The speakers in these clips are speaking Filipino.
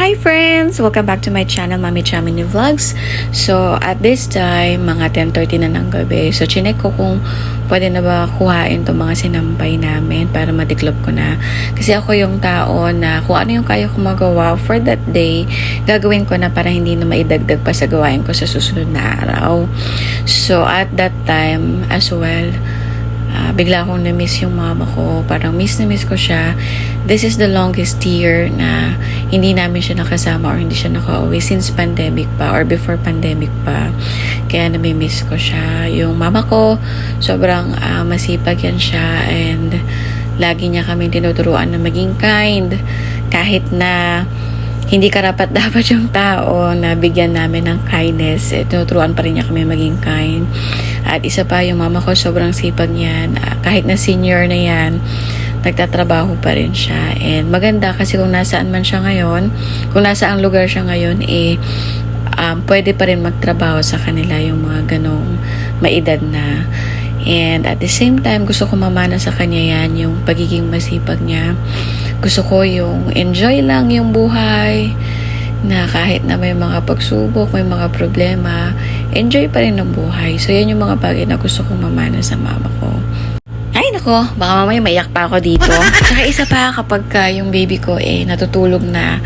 Hi friends! Welcome back to my channel, Mami Chamini Vlogs. So, at this time, mga 10.30 na ng gabi. So, chinek ko kung pwede na ba kuhain itong mga sinampay namin para matiklop ko na. Kasi ako yung tao na kung ano yung kaya ko magawa for that day, gagawin ko na para hindi na maidagdag pa sa gawain ko sa susunod na araw. So, at that time as well, Ah, bigla akong na-miss yung mama ko. Parang miss na miss ko siya. This is the longest year na hindi namin siya nakasama or hindi siya nakauwi since pandemic pa or before pandemic pa. Kaya nami-miss ko siya. Yung mama ko, sobrang ah, masipag yan siya and lagi niya kami tinuturuan na maging kind. Kahit na hindi karapat dapat yung tao na bigyan namin ng kindness. Eh, tinuturuan pa rin niya kami maging kind. At isa pa, yung mama ko, sobrang sipag niyan. Ah, Kahit na senior na yan, nagtatrabaho pa rin siya. And maganda kasi kung nasaan man siya ngayon, kung nasaan lugar siya ngayon, eh, um, pwede pa rin magtrabaho sa kanila yung mga ganong maedad na. And at the same time, gusto ko mamana sa kanya yan, yung pagiging masipag niya. Gusto ko yung enjoy lang yung buhay, na kahit na may mga pagsubok, may mga problema, enjoy pa rin ang buhay. So, yan yung mga bagay na gusto kong mamana sa mama ko. Ay, nako, baka mamaya maiyak pa ako dito. Tsaka isa pa, kapag ka yung baby ko eh natutulog na,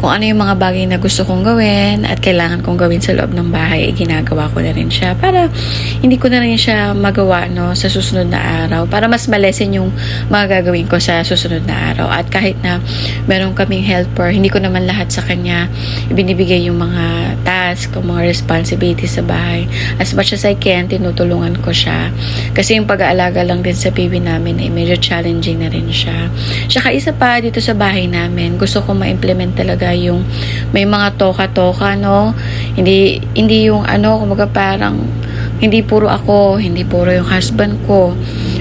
kung ano yung mga bagay na gusto kong gawin at kailangan kong gawin sa loob ng bahay, eh, ginagawa ko na rin siya para hindi ko na rin siya magawa no, sa susunod na araw. Para mas malesen yung mga gagawin ko sa susunod na araw. At kahit na meron kaming helper, hindi ko naman lahat sa kanya ibinibigay yung mga task o mga responsibilities sa bahay. As much as I can, tinutulungan ko siya. Kasi yung pag-aalaga lang din sa baby namin, eh, medyo challenging na rin siya. Tsaka isa pa, dito sa bahay namin, gusto ko ma-implement talaga yung may mga toka-toka, no? Hindi, hindi yung ano, kumaga parang hindi puro ako, hindi puro yung husband ko.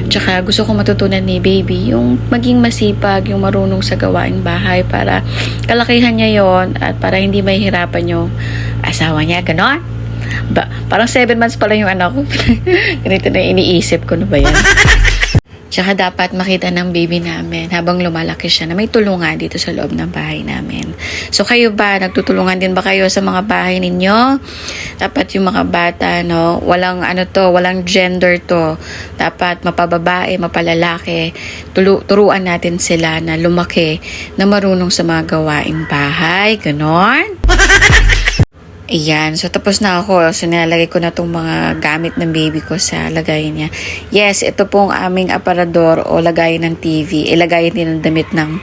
Tsaka gusto ko matutunan ni baby yung maging masipag, yung marunong sa gawaing bahay para kalakihan niya yon at para hindi mahihirapan yung asawa niya. Ganon. Ba, parang seven months pa lang yung anak ko. Ganito na iniisip ko na ba yan? Tsaka dapat makita ng baby namin habang lumalaki siya na may tulungan dito sa loob ng bahay namin. So kayo ba, nagtutulungan din ba kayo sa mga bahay ninyo? Dapat yung mga bata, no, walang ano to, walang gender to. Dapat mapababae, mapalalaki. Tulu- turuan natin sila na lumaki na marunong sa mga gawaing bahay. Ganon. Ayan. So, tapos na ako. So, nilalagay ko na itong mga gamit ng baby ko sa lagayan niya. Yes, ito pong aming aparador o lagayan ng TV. Ilagayan din ang damit ng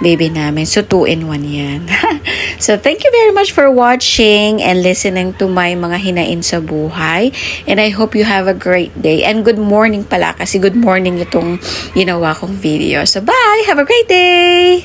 baby namin. So, two in one yan. so, thank you very much for watching and listening to my mga hinain sa buhay. And I hope you have a great day. And good morning pala kasi good morning itong ginawa kong video. So, bye! Have a great day!